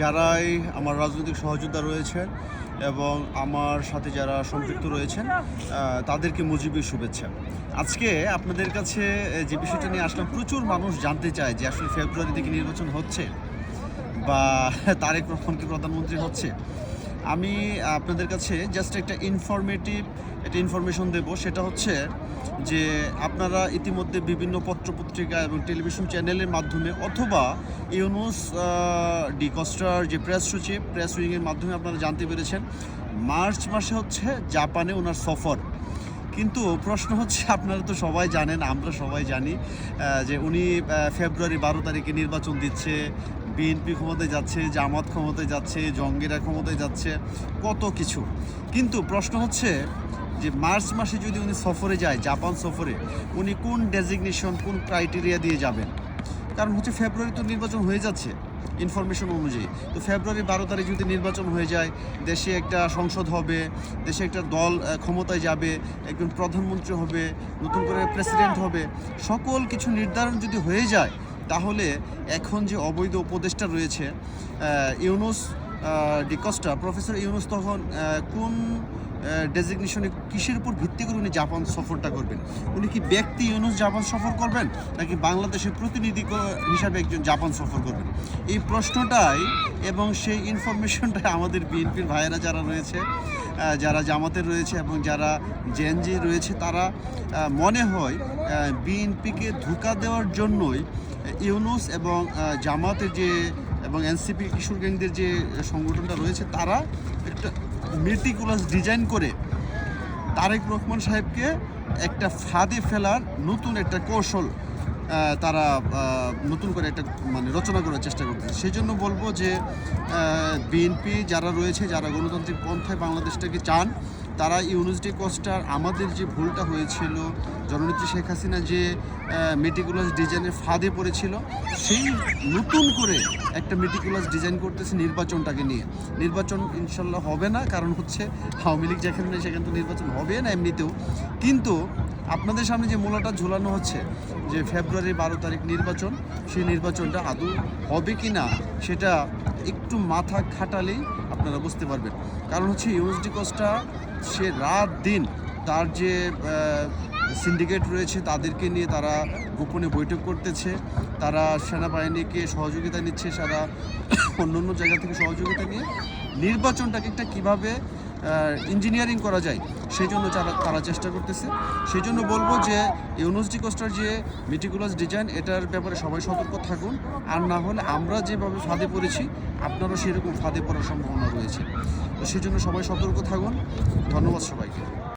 যারাই আমার রাজনৈতিক সহযোদ্ধা রয়েছেন এবং আমার সাথে যারা সম্পৃক্ত রয়েছেন তাদেরকে মুজিবের শুভেচ্ছা। আজকে আপনাদের কাছে যে বিষয়টা নিয়ে আসলাম, প্রচুর মানুষ জানতে চায় যে আসলে ফেব্রুয়ারি থেকে নির্বাচন হচ্ছে বা তারেক রহমান কি প্রধানমন্ত্রী হচ্ছে। আমি আপনাদের কাছে জাস্ট একটা ইনফরমেটিভ একটা ইনফরমেশন দেব, সেটা হচ্ছে যে আপনারা ইতিমধ্যে বিভিন্ন পত্রপত্রিকা এবং টেলিভিশন চ্যানেলের মাধ্যমে অথবা ইউনুস ডি কস্টার যে প্রেস সচিব প্রেস উইংয়ের মাধ্যমে আপনারা জানতে পেরেছেন, মার্চ মাসে হচ্ছে জাপানে ওনার সফর। কিন্তু প্রশ্ন হচ্ছে, আপনারা তো সবাই জানেন, আমরা সবাই জানি যে উনি ফেব্রুয়ারি বারো তারিখে নির্বাচন দিচ্ছে, বিএনপি ক্ষমতায় যাচ্ছে, জামাত ক্ষমতায় যাচ্ছে, জঙ্গিরা ক্ষমতায় যাচ্ছে, কত কিছু। কিন্তু প্রশ্ন হচ্ছে যে মার্চ মাসে যদি উনি সফরে যায়, জাপান সফরে, উনি কোন ডেজিগনেশন, কোন ক্রাইটেরিয়া দিয়ে যাবেন? কারণ হচ্ছে ফেব্রুয়ারি তো নির্বাচন হয়ে যাচ্ছে ইনফরমেশন অনুযায়ী। তো ফেব্রুয়ারি বারো তারিখ যদি নির্বাচন হয়ে যায়, দেশে একটা সংসদ হবে, দেশে একটা দল ক্ষমতায় যাবে, একজন প্রধানমন্ত্রী হবে, নতুন করে প্রেসিডেন্ট হবে, সকল কিছু নির্ধারণ যদি হয়ে যায়, তাহলে এখন যে অবৈধ উপদেষ্টা রয়েছে ইউনুস ডিকস্টা প্রফেসর ইউনুস তখন কোন ডেজিগনেশনে কিসের উপর ভিত্তি করে উনি জাপান সফরটা করবেন? উনি কি ব্যক্তি ইউনুস জাপান সফর করবেন, নাকি বাংলাদেশের প্রতিনিধি হিসাবে একজন জাপান সফর করবেন? এই প্রশ্নটাই এবং সেই ইনফরমেশনটাই আমাদের বিএনপির ভাইয়েরা যারা রয়েছে যারা জামাতের রয়েছে এবং যারা জেএনজি রয়েছে, তারা মনে হয় বিএনপিকে ধোকা দেওয়ার জন্যই ইউনুস এবং জামাতের যে এবং এনসিপি কিশোর গ্যাংদের যে সংগঠনটা রয়েছে, তারা একটা মেটিকুলাস ডিজাইন করে তারেক রহমান সাহেবকে একটা ফাঁদে ফেলার নতুন একটা কৌশল তারা নতুন করে একটা মানে রচনা করার চেষ্টা করতেছে। সেই জন্য বলব যে বিএনপি যারা রয়েছে, যারা গণতান্ত্রিক পন্থায় বাংলাদেশটাকে চান তারা ইউনিভার্সিটি কোস্টার আমাদের যে ভুলটা হয়েছিল, জননেত্রী শেখ হাসিনা যে মেটিকুলাস ডিজাইনের ফাঁদে পড়েছিল, সেই নতুন করে একটা মেটিকুলাস ডিজাইন করতেছে নির্বাচনটাকে নিয়ে। নির্বাচন ইনশাল্লাহ হবে না, কারণ হচ্ছে আওয়ামী লীগ যেখানে সেখানে তো নির্বাচন হবে না এমনিতেও। কিন্তু আপনাদের সামনে যে মূলাটা ঝোলানো হচ্ছে, যে ফেব্রুয়ারি বারো তারিখ নির্বাচন, সেই নির্বাচনটা আদৌ হবে কি না সেটা একটু মাথা খাটালেই আপনারা বুঝতে পারবেন। কারণ হচ্ছে ইউএসডি কস্টটা সে রাত দিন তার যে সিন্ডিকেট রয়েছে তাদেরকে নিয়ে তারা গোপনে বৈঠক করতেছে। তারা সেনাবাহিনীকে সহযোগিতা নিচ্ছে, সারা অন্য অন্য জায়গা থেকে সহযোগিতা নিয়ে। নির্বাচনটাকে একটা কীভাবে ইঞ্জিনিয়ারিং করা যায় সেই জন্য তারা চেষ্টা করতেছে। সেই জন্য বলব যে ইউনিভার্সিটি কোস্টার যে মেটিকুলাস ডিজাইন এটার ব্যাপারে সবাই সতর্ক থাকুন। আর না হলে আমরা যেভাবে ফাঁদে পড়েছি, আপনারও সেরকম ফাঁদে পড়ার সম্ভাবনা রয়েছে। তো সেই জন্য সবাই সতর্ক থাকুন। ধন্যবাদ সবাইকে।